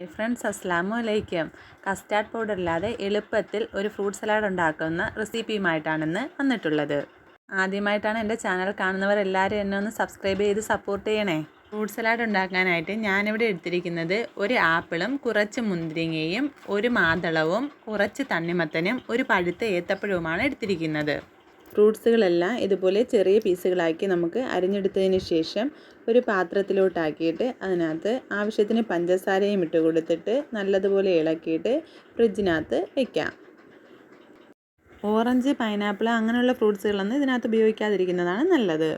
Friends അസ്ലാമു അലൈക്കും custard powder ഇല്ലാതെ എളുപ്പത്തിൽ ഒരു ഫ്രൂട്ട് സലാഡ് ഉണ്ടാക്കുന്ന റെസിപ്പിയുമായിട്ടാണ് വന്നിട്ടുള്ളത്. ആദ്യമായിട്ടാണ് എന്റെ ചാനൽ കാണുന്നവർ എല്ലാവരും എന്നെ ഒന്ന് സബ്സ്ക്രൈബ് ചെയ്ത് സപ്പോർട്ട് ചെയ്യണേ. ഫ്രൂട്ട് സലാഡ് ഉണ്ടാക്കാനായിട്ട് ഞാനിവിടെ എടുത്തിരിക്കുന്നത് ഒരു ആപ്പിളും കുറച്ച് മുന്തിരിങ്ങയും ഒരു മാതളവും കുറച്ച് തണ്ണിമത്തനും ഒരു പഴുത്ത ഏത്തപ്പഴവുമാണ് എടുത്തിരിക്കുന്നത്. ഫ്രൂട്ട്സുകളെല്ലാം ഇതുപോലെ ചെറിയ പീസുകളാക്കി നമുക്ക് അരിഞ്ഞെടുത്തതിന് ശേഷം ഒരു പാത്രത്തിലോട്ടാക്കിയിട്ട് അതിനകത്ത് ആവശ്യത്തിന് പഞ്ചസാരയും ഇട്ട് കൊടുത്തിട്ട് നല്ലതുപോലെ ഇളക്കിയിട്ട് ഫ്രിഡ്ജിനകത്ത് വയ്ക്കാം ഓറഞ്ച് പൈനാപ്പിൾ അങ്ങനെയുള്ള ഫ്രൂട്ട്സുകളൊന്നും ഇതിനകത്ത് ഉപയോഗിക്കാതിരിക്കുന്നതാണ് നല്ലത്.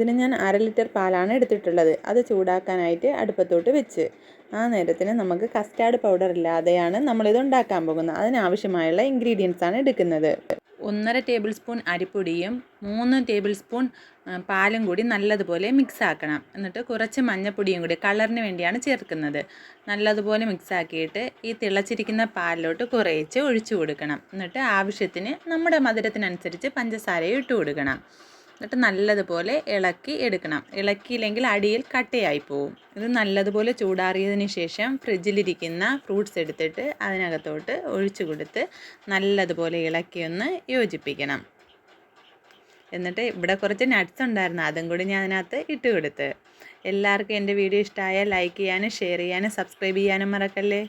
ഇതിന് ഞാൻ അര ലിറ്റർ പാലാണ് എടുത്തിട്ടുള്ളത്. അത് ചൂടാക്കാനായിട്ട് അടുപ്പത്തോട്ട് വെച്ച്. ആ നേരത്തിന് നമുക്ക് കസ്റ്റാർഡ് പൗഡർ ഇല്ലാതെയാണ് നമ്മളിത് ഉണ്ടാക്കാൻ പോകുന്നത്. അതിനാവശ്യമായുള്ള ഇൻഗ്രീഡിയൻസ് ആണ് എടുക്കുന്നത്. ഒന്നര ടേബിൾ സ്പൂൺ അരിപ്പൊടിയും മൂന്ന് ടേബിൾ സ്പൂൺ പാലും കൂടി നല്ലതുപോലെ മിക്സ് ആക്കണം. എന്നിട്ട് കുറച്ച് മഞ്ഞപ്പൊടിയും കൂടി കളറിന് വേണ്ടിയാണ് ചേർക്കുന്നത്. നല്ലതുപോലെ മിക്സ് ആക്കിയിട്ട് ഈ തിളച്ചിരിക്കുന്ന പാലിലോട്ട് കുറേച്ച് ഒഴിച്ചു കൊടുക്കണം. എന്നിട്ട് ആവശ്യത്തിന് നമ്മുടെ മധുരത്തിനനുസരിച്ച് പഞ്ചസാരയും ഇട്ട് കൊടുക്കണം. എന്നിട്ട് നല്ലതുപോലെ ഇളക്കി എടുക്കണം. ഇളക്കിയില്ലെങ്കിൽ അടിയിൽ കട്ടയായി പോവും. ഇത് നല്ലതുപോലെ ചൂടാറിയതിന് ശേഷം ഫ്രിഡ്ജിലിരിക്കുന്ന ഫ്രൂട്ട്സ് എടുത്തിട്ട് അതിനകത്തോട്ട് ഒഴിച്ചു കൊടുത്ത് നല്ലതുപോലെ ഇളക്കി ഒന്ന് യോജിപ്പിക്കണം. എന്നിട്ട് ഇവിടെ കുറച്ച് നട്ട്സ് ഉണ്ടായിരുന്നു. അതും കൂടി ഞാൻ അതിനകത്ത് ഇട്ട് കൊടുത്ത്. എല്ലാവർക്കും എന്റെ വീഡിയോ ഇഷ്ടമായാൽ ലൈക്ക് ചെയ്യാനും ഷെയർ ചെയ്യാനും സബ്സ്ക്രൈബ് ചെയ്യാനും മറക്കല്ലേ?